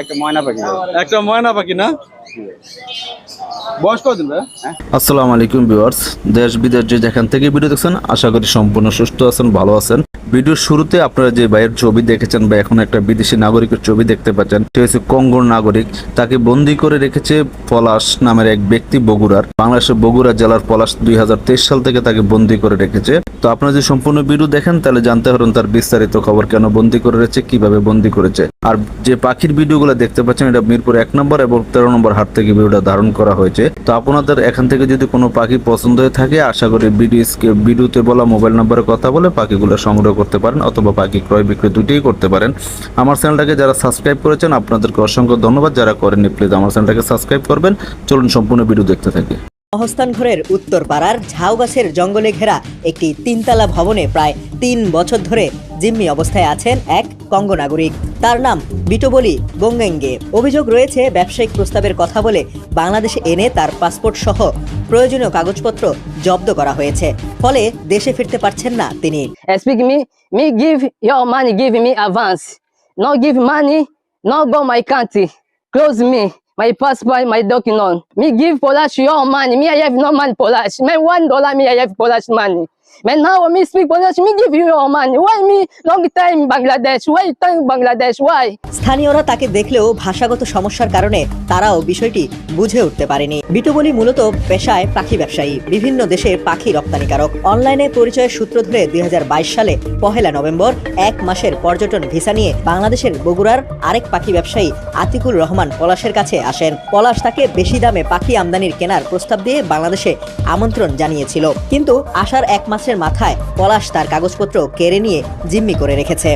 একটা ময়না পাখি ভাই। একটা ময়না পাখি না? বয়স কদিন আসসালামু আলাইকুম ভিউয়ার্স। দেশ বিদেশ যে যেখান থেকে ভিডিও দেখছেন আশা করি সম্পূর্ণ সুস্থ আছেন ভালো আছেন। ভিডিওর শুরুতে আপনারা যে ভাইয়ের ছবি দেখেছেন বা এখন একটা বিদেশি নাগরিকের ছবি দেখতে পাচ্ছেন, সে হচ্ছে কঙ্গোর নাগরিক। তাকে বন্দি করে রেখেছে পলাশ নামের এক ব্যক্তি বগুড়ার। বাংলাদেশের বগুড়া জেলার পলাশ দুই হাজার তেইশ সাল থেকে তাকে বন্দি করে রেখেছে। তো আপনারা যদি সম্পূর্ণ ভিডিও দেখেন, তাহলে জানতে পারেন তার বিস্তারিত খবর কেন বন্দি করে রেখেছে, কীভাবে বন্দি করেছে। আর যে পাখির ভিডিওগুলো দেখতে পাচ্ছেন, এটা মিরপুর এক নম্বর এবং তেরো নম্বর হাট থেকে ভিডিওটা ধারণ করা হয়েছে। তো আপনাদের এখান থেকে যদি কোনো পাখি পছন্দ হয়ে থাকে, আশা করি ভিডিও ভিডিওতে বলা মোবাইল নম্বরে কথা বলে পাখিগুলো সংগ্রহ করতে পারেন অথবা বাকি ক্রয় বিক্রয় দুটিই করতে পারেন। আমার চ্যানেলটাকে যারা সাবস্ক্রাইব করেছেন, আপনাদেরকে অসংখ্য ধন্যবাদ। যারা করেননি প্লিজ আমার চ্যানেলটাকে সাবস্ক্রাইব করবেন। চলুন সম্পূর্ণ ভিডিও দেখতে থাকি। মহস্থান ঘরের উত্তর পাড়ার ঝাউ গাছের জঙ্গলে ঘেরা একটি তিনতলা ভবনে প্রায় তিন বছর ধরে জিম্মি অবস্থায় আছেন এক কঙ্গো নাগরিক তার নাম বিটোবলি গোঙ্গেঙ্গে। অভিযোগ রয়েছে ব্যবসায়িক প্রস্তাবের কথা বলে বাংলাদেশে এনে তার পাসপোর্ট সহ প্রয়োজনীয় কাগজপত্র জব্দ করা হয়েছে। ফলে দেশে ফিরতে পারছেন না তিনি। Speak me, me give your money, give me, my passport, my document. Me give Polish your money, me I have no money Polish. Me one dollar, me I have Polish money. Man now me speak Polish, me give you money. Why me long time Bangladesh? Why time Bangladesh? Why? স্থানীয়রা তাকে দেখলেও ভাষাগত সমস্যার কারণে তারাও বিষয়টি বুঝে উঠতে পারেনি বিটুবলি মূলত পেশায় পাখি ব্যবসায়ী বিভিন্ন দেশে পাখি রপ্তানিকারক অনলাইনে পরিচয়ের সূত্র ধরে দুই সালে পহেলা নভেম্বর এক মাসের পর্যটন ভিসা নিয়ে বাংলাদেশের বগুড়ার আরেক পাখি ব্যবসায়ী আতিকুল রহমান পলাশের কাছে আসেন পলাশ তাকে বেশি দামে পাখি আমদানির কেনার প্রস্তাব দিয়ে বাংলাদেশে আমন্ত্রণ জানিয়েছিল কিন্তু আসার এক মাসের মাথায় পলাশ তার কাগজপত্র কেড়ে নিয়ে জিম্মি করে রেখেছে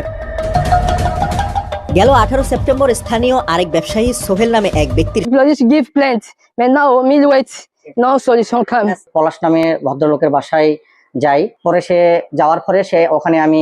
গেল আঠারো সেপ্টেম্বর স্থানীয় আরেক ব্যবসায়ী সোহেল নামে এক ব্যক্তির. পলাশ নামে ভদ্রলোকের বাসায় যাই পরে সে যাওয়ার পরে সে ওখানে আমি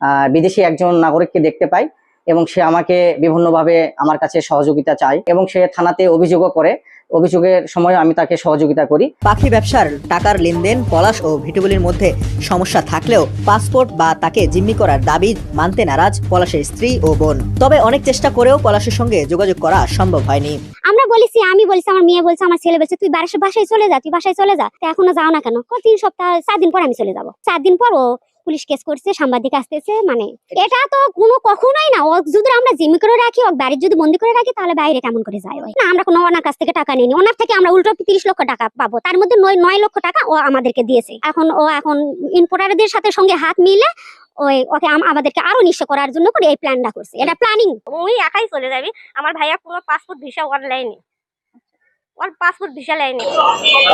আহ, বিদেশি একজন নাগরিককে দেখতে পাই এবং সে আমাকে বিভিন্নভাবে আমার কাছে সহযোগিতা চায় এবং সে থানাতে অভিযোগও করে অভিযোগের সময় আমি তাকে সহযোগিতা করি। পাখি ব্যবসার টাকার লেনদেন পলাশ ও ভিটুবলির মধ্যে সমস্যা থাকলেও পাসপোর্ট বা তাকে জিম্মি করার দাবি মানতে নারাজ পলাশের স্ত্রী ও বোন। তবে অনেক চেষ্টা করেও পলাশের সঙ্গে যোগাযোগ করা সম্ভব হয়নি। আমরা বলেছি আমি বলেছি আমার মেয়ে বলছে আমার ছেলে বলছে তুই বাসায় বাসায় চলে যা তুই বাসায় চলে যা। এখনও যাও না কেন? তিন সপ্তাহ চার দিন পর আমি চলে যাব। চার দিন পর ও পুলিশ কেস করছে সাংবাদিক আসতেছে মানে এটা তো কোনো কখনোই না। ও যদি আমরা জিম্মি করে রাখি ও বাড়ির যদি বন্দি করে রাখি তাহলে বাইরে কেমন করে যায় ওই? না আমরা কোনো ওনার কাছ থেকে টাকা নিইনি। ওনার থেকে আমরা উল্টো তিরিশ লক্ষ টাকা পাবো। তার মধ্যে নয় নয় লক্ষ টাকা ও আমাদেরকে দিয়েছে। এখন ও এখন ইম্পোর্টারদের সাথে সঙ্গে হাত মিলে ওই ওকে আমাদেরকে আরও নিশ্চয় করার জন্য করে এই প্ল্যানটা করছে। এটা প্ল্যানিং ওই একাই চলে যাবে। আমার ভাইয়া কোনো পাসপোর্ট ভিসা অনলাইনে ওর পাসপোর্ট ভিসা লাইনে।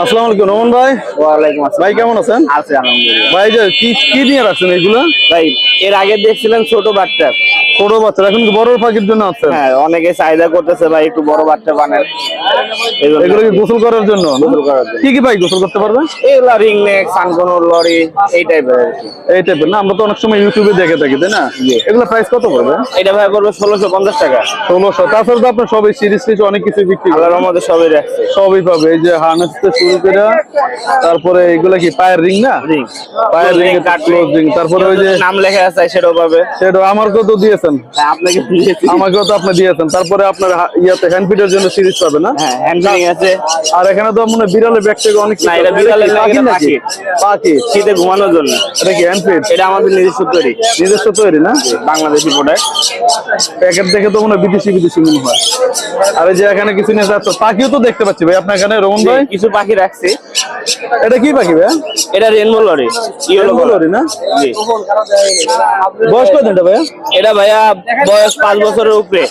আসসালামু আলাইকুম রমন ভাই। ওয়ালাইকুম আসসালাম। ভাই কেমন আছেন? আছে আলহামদুলিল্লাহ। ভাই যে কি কি নিয়ে রাখছেন এগুলো? ভাই এর আগে দেখছিলেন ছোট বাচ্চা। ছোট বাচ্চা এখন বড় পাখির জন্য আছেন? হ্যাঁ অনেকে চাহিদা করতেছে ভাই একটু বড় বাচ্চা বানান এগুলো কি গোসল করার জন্য? গোসল করার জন্য। কি কি ভাই গোসল করতে পারবে? এগুলা রিং নেক লরি এই টাইপের এই টাইপের না আমরা তো অনেক সময় ইউটিউবে দেখে থাকি তাই না? এগুলো প্রাইস কত পড়বে? এটা ভাই ষোলোশো পঞ্চাশ টাকা। ষোলোশো। তাছাড়া তো আপনার সবই সিরিজ টিজ অনেক কিছু বিক্রি করে। আল্লাহর রহমতে সবই রাখছে সবই পাবে। এই যে হার্নেস থেকে শুরু করে তারপরে এগুলা কি পায়ের রিং না? পায়ের রিং ক্লোজ রিং তারপরে ওই যে নাম লেখা আছে সেটাও পাবে। সেটা আমাকেও তো দিয়েছেন। হ্যাঁ, আপনাকে আমাকেও তো আপনি দিয়েছেন। তারপরে আপনার ইয়াতে হ্যান্ড ফিটের জন্য সিরিজ পাবে না? হ্যাঁ হ্যান্ডলিং আছে। আর এখানে তো মনে বিড়ালের ব্যাগ থেকে অনেক না, এটা বিড়ালের না, পাখি এটা নাকি? পাখি। শীতে ঘুমানোর জন্য। এটা কি হ্যান্ড ফিট এটা আমাদের নিজস্ব তৈরি। নিজস্ব তৈরি না? বাংলাদেশি প্রোডাক্ট প্যাকেট দেখে তো মনে হয় বিদেশি বিদেশি মনে হয়। আর এই যে এখানে কিছু নিয়ে যাচ্ছে পাখিও তো দেখতে পাচ্ছি ভাই আপনার এখানে রোমন ভাই? কিছু পাখি রাখছি। এটা কি পাখি ভাই? এটা রেনবো লরি ইয়েলো লরি না? জি। বয়স কত এটা ভাই এটা ভাইয়া বয়স 5 বছরের উপরে।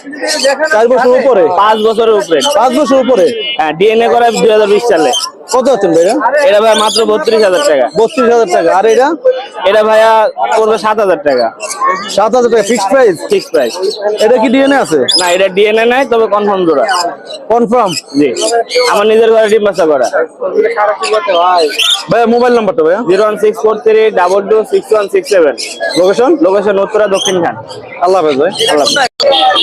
4 বছর উপরে? 5 বছরের উপরে। 5 বছর উপরে? হ্যাঁ ডিএনএ করা দুই হাজার বিশ সালে। কত আছেন ভাইয়া? এটা ভাই মাত্র বত্রিশ হাজার টাকা। বত্রিশ হাজার টাকা। আর এটা? এটা ভাইয়া পড়বে সাত হাজার টাকা। সাত হাজার টাকা। ফিক্সড প্রাইস ফিক্স প্রাইস এটা কি ডিএনএ আছে? না এটা ডিএনএ নাই তবে কনফার্ম জোড়া। কনফার্ম জি। আমার নিজের ঘরে ডিম বাচ্চা করা। ভাইয়া মোবাইল নাম্বারটা ভাইয়া? Zero one six four three double two six one six seven. Location location Uttara Dakshinkhan আল্লাহ হাফেজ ভাই। আল্লাহ।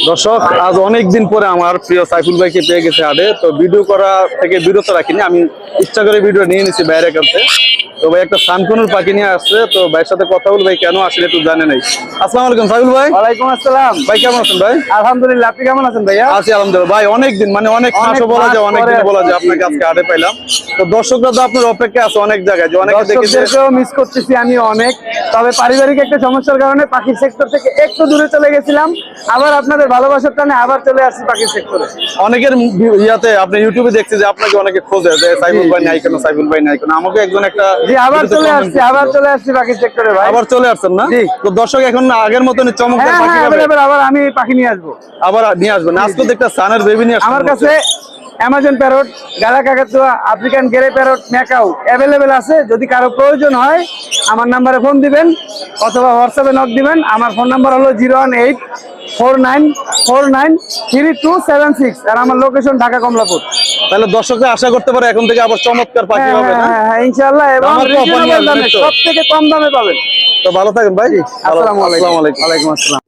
দর্শক আজ অনেক দিন পরে আমার প্রিয় সাইফুল ভাইকে পেয়ে গেছে হাটে তো ভিডিও করা থেকে বিরত রাখিনি আমি ইচ্ছা করে ভিডিও নিয়ে নিছি বাইরের কাছে। তো ভাই একটা সানকুনুর পাখি নিয়ে আসছে। তো ভাইয়ের সাথে কথা বল ভাই কেন আসেন একটু জানে নাই। আসসালামু আলাইকুম সাইবুল ভাই। ওয়ালাইকুম আসসালাম। ভাই কেমন আছেন ভাই? আলহামদুলিল্লাহ আপনি কেমন আছেন ভাইয়া? আছি আলহামদুলিল্লাহ। ভাই অনেক দিন মানে অনেক মাসও বলা যায় অনেক দিন বলা যায় আপনাকে আজকে হাটে পাইলাম। তো দর্শকরা তো আপনার অপেক্ষা আছে অনেক জায়গায় যে অনেকে দর্শকদেরকেও মিস করতেছি আমি অনেক। তবে পারিবারিক একটা সমস্যার কারণে পাখির সেক্টর থেকে একটু দূরে চলে গেছিলাম। আবার আপনাদের ভালোবাসার টানে আবার চলে আসছি পাখির সেক্টরে অনেকের ইয়াতে আপনি ইউটিউবে দেখছি যে আপনাকে অনেকে খোঁজে যে সাইফুল ভাই নাই কেন সাইফুল ভাই নাই কেন? আমাকে একজন একটা জি আবার চলে আসছি আবার চলে আসছি পাখির সেক্টরে ভাই। আবার চলে আসছেন না? তো দর্শক এখন আগের মতন হ্যাঁ পাখি হ্যাঁ পাবে আবার আমি পাখি নিয়ে আসব। আবার নিয়ে আসবেন। আজকে দেখতে সানের বেবি নিয়ে আমার কাছে। অ্যামাজন প্যারট গালা কাকাতুয়া African grey parrot macaw available আছে। যদি কারও প্রয়োজন হয় আমার নাম্বারে ফোন দিবেন অথবা হোয়াটসঅ্যাপে নক দিবেন। আমার ফোন নাম্বার হলো zero one eight four nine four nine three two seven six আর আমার লোকেশন ঢাকা কমলাপুর। তাহলে দর্শকরা আশা করতে পারে এখন থেকে আবার চমৎকার পাখি হ্যাঁ ইনশাল্লাহ হ্যাঁ হ্যাঁ? ইনশাআল্লাহ এবং? সব থেকে কম দামে পাবেন। তো ভালো থাকেন ভাই। আসসালামু আলাইকুম। আসসালামু আলাইকুম। ওয়ালাইকুম আসসালাম।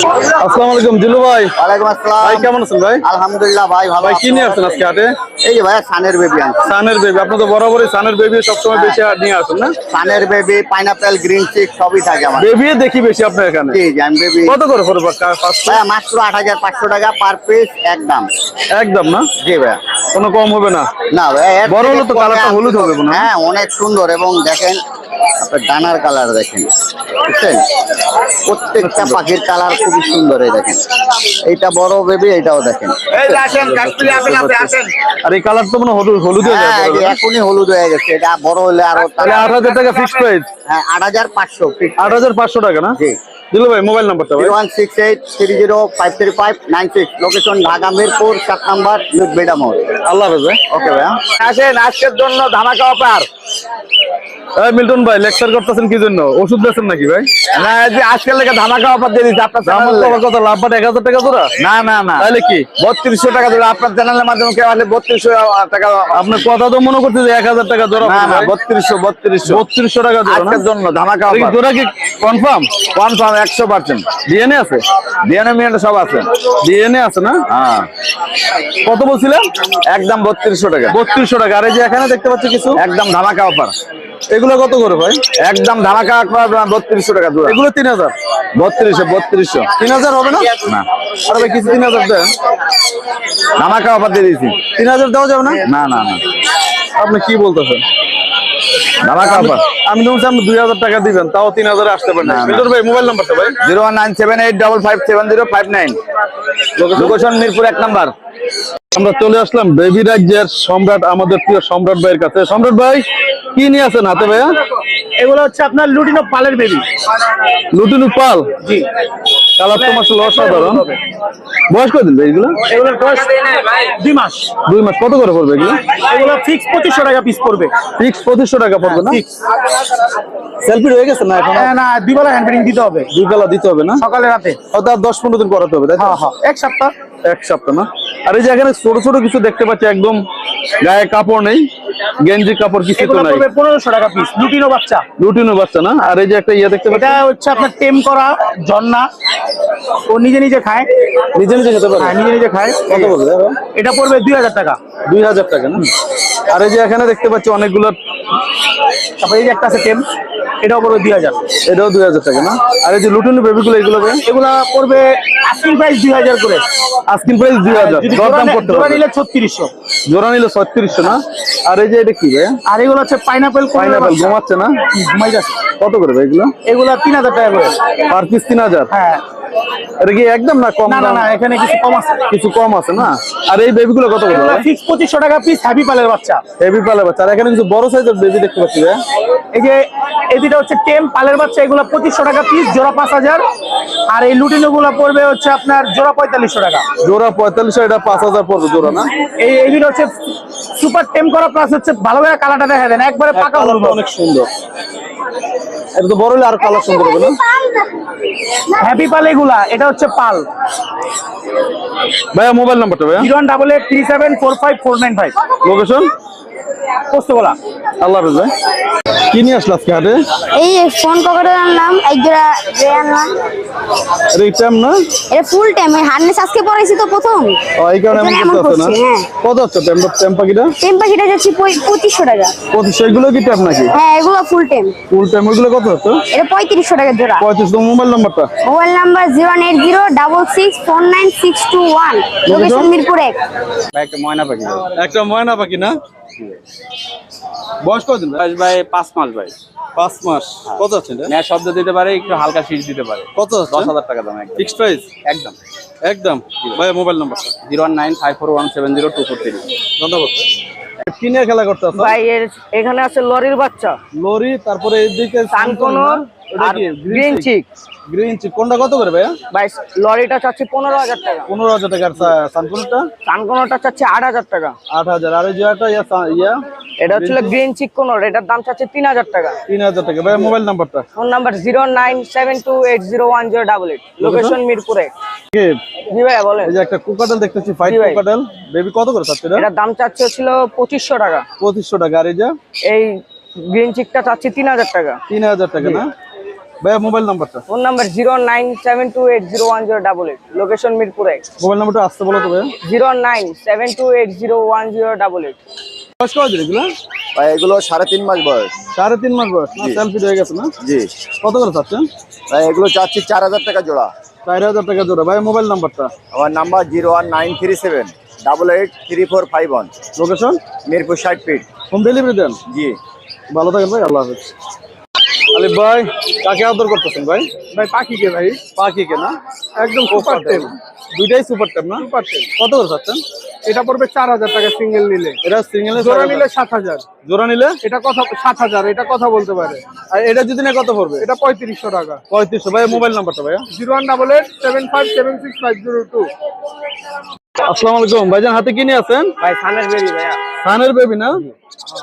আসসালামু আলাইকুম জিলু ভাই। ওয়ালাইকুম আসসালাম। ভাই কেমন আছেন ভাই? আলহামদুলিল্লাহ ভাই ভালো ভাই কি নিয়ে আসছেন আজকে হাটে? এই যে ভাইয়া সানের বেবি সানের বেবি আপনি তো বরাবরই সানের বেবি সবসময় বেশি নিয়ে আসেন না? সানের বেবি পাইনাপেল গ্রিন চিক সবই থাকে আমার। বেবি দেখি বেশি আপনার এখানে। জি বেবি কত করে পড়বে মাত্র টাকা পার পিস একদম। একদম না? জি ভাইয়া কোনো কম হবে না? না বড় হলে তো কালারটা হলুদ হবে হয়। হ্যাঁ অনেক সুন্দর এবং দেখেন আপনার ডানার কালার দেখেন বুঝছেন? প্রত্যেকটা পাখির কালার খুবই সুন্দর এই দেখেন। এইটা বড় বেবি এইটাও দেখেন। আর এই কালার তো মনে হলুদ হ্যাঁ এখনই হলুদ হয়ে গেছে এটা বড় হলে আরও তাহলে আট হাজার টাকা ফিক্সড প্রাইস হ্যাঁ আট হাজার পাঁচশো আট হাজার পাঁচশো টাকা না? জি। দিলু ভাই মোবাইল নাম্বারটা ভাই। One six eight three zero five three five nine six. Location Dhaka Mirpur সাত নাম্বার নিউজ বেডা মোড় আল্লাহ হাফেজ ভাই। ওকে ভাইয়া। আসেন আজকের জন্য ধামাকা অফার মিল্টন ভাই লেকচার করতেছেন কি জন্য? ওষুধ দিয়েছেন নাকি ভাই? না যে আজকের লেগে ধামাকা অফার দিয়ে দিচ্ছি আপনার কত লাভ বাট এক হাজার টাকা তোরা না না না। তাহলে কি? বত্রিশশো টাকা আপনার চ্যানেলের মাধ্যমে কেউ আসলে বত্রিশশো টাকা আপনার কথা তো মনে করছে যে এক হাজার টাকা জোড়া না না বত্রিশশো বত্রিশশো। বত্রিশশো টাকা জোড়া জন্য ধামাকা অফার জোড়া কি কনফার্ম কনফার্ম একশো পার্সেন্ট ডিএনএ আছে? ডিএনএ মিএনএ সব আছে। ডিএনএ আছে না? হ্যাঁ। কত বলছিলেন? একদম বত্রিশশো টাকা। বত্রিশশো টাকা। আর এই যে এখানে দেখতে পাচ্ছি কিছু? একদম ধামাকা অফার এগুলো কত করে ভাই? একদম ধামাকা আপনার বত্রিশশো টাকা জোড়া। এগুলো তিন হাজার। বত্রিশশো বত্রিশশো। তিন হাজার হবে না? না। আর ভাই কিছু তিন হাজার দেন। ধামাকা অফার দিয়ে দিয়েছি। তিন হাজার দেওয়া যাবে না? না না না। আপনি কি বলতেছেন? ধামাকা অফার আমি তো দুই হাজার টাকা দিবেন তাও তিন হাজারে আসতে পারেন না, না। ভাই মোবাইল নাম্বারটা ভাই। Zero one nine seven eight double five seven zero five nine. Location Mirpur এক নাম্বার। আমরা চলে আসলাম বেবি রাজ্যের সম্রাট আমাদের প্রিয় সম্রাট ভাইয়ের কাছে। সম্রাট ভাই কি নিয়ে আছেন হাতে ভাইয়া? এগুলো হচ্ছে আপনার লুটিনো পালের বেবি লুটিনু পাল? জি। কালার তো মাসে অসাধারণ। বয়স কদিন ভাই এগুলো? এগুলোর বয়স দুই মাস। দুই মাস। কত করে পড়বে এগুলো? এগুলো ফিক্স পঁচিশশো টাকা পিস পড়বে। ফিক্স পঁচিশশো টাকা পড়বে না? সেলফি হয়ে গেছে না এখন? না দুই বেলা হ্যান্ড দিতে হবে। দুই বেলা দিতে হবে না? সকালে রাতে। অর্থাৎ দশ পনেরো দিন করাতে হবে তাই হ্যাঁ হ্যাঁ এক সপ্তাহ। এক সপ্তাহ না? আর এই যে এখানে ছোট ছোট কিছু দেখতে পাচ্ছি একদম গায়ে কাপড় নেই গেঞ্জি কাপড় কিছু তো নাই। পনেরোশো টাকা পিস লুটিনো বাচ্চা। রুটিনও বাচ্চা না? আর এই যে একটা ইয়ে দেখতে পাচ্ছি। এটা হচ্ছে আপনার টেম করা ঝর্ণা। ও নিজে নিজে খায়। নিজে নিজে খেতে পারে হ্যাঁ নিজে নিজে খায়। কত বলবে? এটা পড়বে দুই হাজার টাকা। দুই হাজার টাকা না? আর এই যে এখানে দেখতে পাচ্ছি অনেকগুলো তারপরে এই যে একটা আছে টেম। এটাও পড়বে দুই হাজার। এটাও দুই হাজার টাকা না? আর এই যে লুটুনি বেবিগুলো এগুলো এগুলা পড়বে আস্কিং প্রাইস দুই হাজার করে। আস্কিন প্রাইস দুই হাজার। দরদাম করতে জোড়া নিলে ছত্রিশশো। জোড়া নিলে ছত্রিশশো না? আর এই যে এটা কি আর এগুলো হচ্ছে পাইনাপেল পাইনাপেল ঘুমাচ্ছে না? ঘুমাই যাচ্ছে। কত করে ভাই এগুলো? এগুলা তিন হাজার টাকা করে। পার পিস তিন হাজার? হ্যাঁ। এটা কি একদম না কম না না এখানে কিছু কম আছে। কিছু কম আছে না? আর এই বেবিগুলো কত করে ফিক্স টাকা পিস হ্যাপি পালের বাচ্চা। হেভি পালে বাচ্চা। আর এখানে কিছু বড় সাইজের বেবি দেখতে পাচ্ছি এই যে এই দুটা হচ্ছে টেম পালের বাচ্চা এগুলো পঁচিশশো টাকা পিস জোড়া পাঁচ হাজার। আর এই লুটিনো গুলো পড়বে হচ্ছে আপনার জোড়া পঁয়তাল্লিশশো টাকা। জোড়া পঁয়তাল্লিশশো এটা পাঁচ হাজার পড়বে জোড়া না? এই এই দুটো হচ্ছে সুপার টেম করা প্লাস হচ্ছে ভালো করে কালারটা দেখা দেন একবারে পাকা হলুদ। কালারটা অনেক সুন্দর। এটা তো বড় হলে আর কালার সুন্দর হবে না? হ্যাপি পাল এগুলা এটা হচ্ছে পাল। ভাইয়া মোবাইল নাম্বারটা ভাইয়া। Zero one double eight three seven four five four nine five. Location Postogola. আল্লাহ হাফেজ ভাই। কি নিয়ে আসলো আজকে হাটে? এই ফোন পকেটে আনলাম এক জোড়া যে আনলাম। এটা টাইম না? এটা ফুল টাইম হার্নেস আজকে পড়াইছি তো প্রথম। ও, এই কারণে এমন করতে না? হ্যাঁ। কত হচ্ছে টেম টেম পাখিটা? টেম পাখিটা যাচ্ছে পঁই- পঁচিশশো টাকা। পঁচিশ এগুলো কি ট্যাপ নাকি? হ্যাঁ এগুলো ফুল টাইম ফুল টাইম ওইগুলো কত হচ্ছে? এটা পঁয়ত্রিশশো টাকা জোড়া। পঁয়ত্রিশ তো মোবাইল নাম্বারটা? Mobile number zero eight zero double six four nine six two one. Location এক। একটা ময়না পাখি না? বয়স কতদিন ভাই? ভাই পাঁচ মাস ভাই। পাঁচ মাস। কত আছে ন্যায় শব্দ দিতে পারে একটু হালকা শীষ দিতে পারে। কত দশ হাজার টাকা দাম একদম। Fixed price? একদম। একদম। ভাই mobile number? Zero one nine five four one seven zero two four three. ধন্যবাদ। কি নিয়ে খেলা করতে ভাই এখানে আছে লরির বাচ্চা। লরি তারপরে এদিকে সানকোনর আর গ্রিন চিক গ্রিন চিক কোনটা কত করে ভাইয়া? ভাই লরিটা চাচ্ছি পনেরো হাজার টাকা। পনেরো হাজার টাকার সানকোনটা চাচ্ছি আট হাজার টাকা। আট হাজার। আর এই যেটা ইয়া এটা হচ্ছিল গ্রিন চিক কোনর এটার দাম চাচ্ছে তিন হাজার টাকা। তিন হাজার টাকা। ভাইয়া মোবাইল নাম্বারটা phone number zero nine seven two eight zero one zero double eight. Location মিরপুরে জি ভাইয়া বলেন। এই যে একটা দেখতেছি জি বেবি কত করে চাচ্ছে এটা? এটার দাম চাচ্ছে ছিল পঁচিশশো টাকা। পঁচিশশো টাকা। আর এই যে? এই গ্রিন চিকটা চাচ্ছি তিন হাজার টাকা। তিন হাজার টাকা না? ভাইয়া মোবাইল নাম্বারটা? Phone number zero nine seven two eight zero one zero double eight. Location মিরপুরে মোবাইল নাম্বারটা আসতে বলো তো ভাইয়া। Zero nine seven two eight zero one zero double eight. বয়স কত এগুলো? ভাই এগুলো সাড়ে তিন মাস বয়স। সাড়ে তিন মাস বয়স। সেলফি হয়ে গেছে না? জি। কত করে চাচ্ছেন? ভাই এগুলো চাচ্ছি চার হাজার টাকা জোড়া। চার হাজার টাকা জোড়া। ভাই মোবাইল নাম্বারটা? আমার number zero one nine three seven double eight three four five one. Location? Mirpur ষাট ফিট হোম ডেলিভারি দেন? জি। ভালো থাকেন ভাই আল্লাহ হাফেজ। আলিফ ভাই কাকে আদর করতেছেন ভাই? ভাই পাখিকে ভাই। পাখিকে না? একদম সুপার টেম দুইটাই সুপার টেপ না? সুপার টেম কত করে চাচ্ছেন? এটা পড়বে চার হাজার টাকা সিঙ্গেল নিলে। এটা সিঙ্গেল জোড়া নিলে সাত হাজার। জোড়া নিলে? এটা কথা সাত হাজার এটা কথা বলতে পারে। আর এটা যদি না কত পড়বে? এটা পঁয়ত্রিশশো টাকা। পঁয়ত্রিশশো। ভাই মোবাইল নাম্বারটা ভাইয়া। Zero one double eight seven five seven six five zero two. আসসালামু আলাইকুম। ভাইজান হাতে কি নিয়ে আছেন? ভাই সানের বেবি ভাইয়া। সানের বেবি না?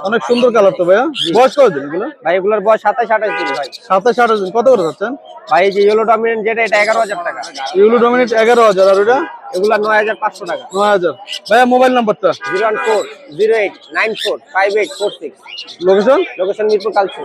অনেক সুন্দর কালার তো ভাইয়া। বয়স কত দিন এগুলো? ভাই এগুলোর বয়স সাতাশ আঠাশ দিন ভাই। সাতাশ আঠাশ দিন। কত করে যাচ্ছেন? ভাই এই যে ইয়েলো ডমিনেন্ট যেটা এটা এগারো হাজার টাকা। ইউলো ডমিনেট এগারো হাজার আর ওটা এগুলা নয় হাজার পাঁচশো টাকা। নয় হাজার। ভাইয়া মোবাইল নাম্বারটা zero one four zero eight nine four five eight four six. Location location Mirpur কালচু